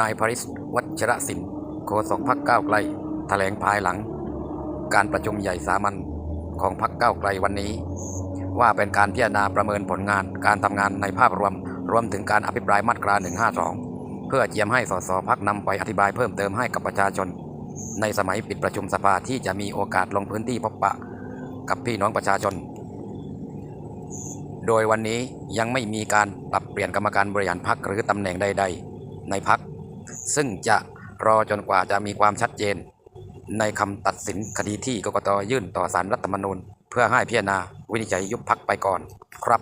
นายพริศวัชรศิลป์โฆษกพักก้าวไกลแถลงภายหลัง การประชุมใหญ่สามัญของพักก้าวไกลวันนี้ ว่าเป็นการพิจารณาประเมินผลงานการทำงานในภาพรวม รวมถึงการอภิปรายมาตรา 152 เพื่อเจียมให้สสพักนำไปอธิบายเพิ่มเติมให้กับประชาชน ในสมัยปิดประชุมสภาที่จะมีโอกาสลงพื้นที่พบปะ กับพี่น้องประชาชน โดยวันนี้ยังไม่มีการปรับเปลี่ยนกรรมการบริหารพักหรือตำแหน่งใด ๆ ในพัก ซึ่งจะรอจนกว่าจะมีความชัดเจน ในคำตัดสินคดีที่กกตยื่นต่อสารรัฐธรรมนูญ เพื่อให้พิจารณาวินิจฉัยยุบพักไปก่อนครับ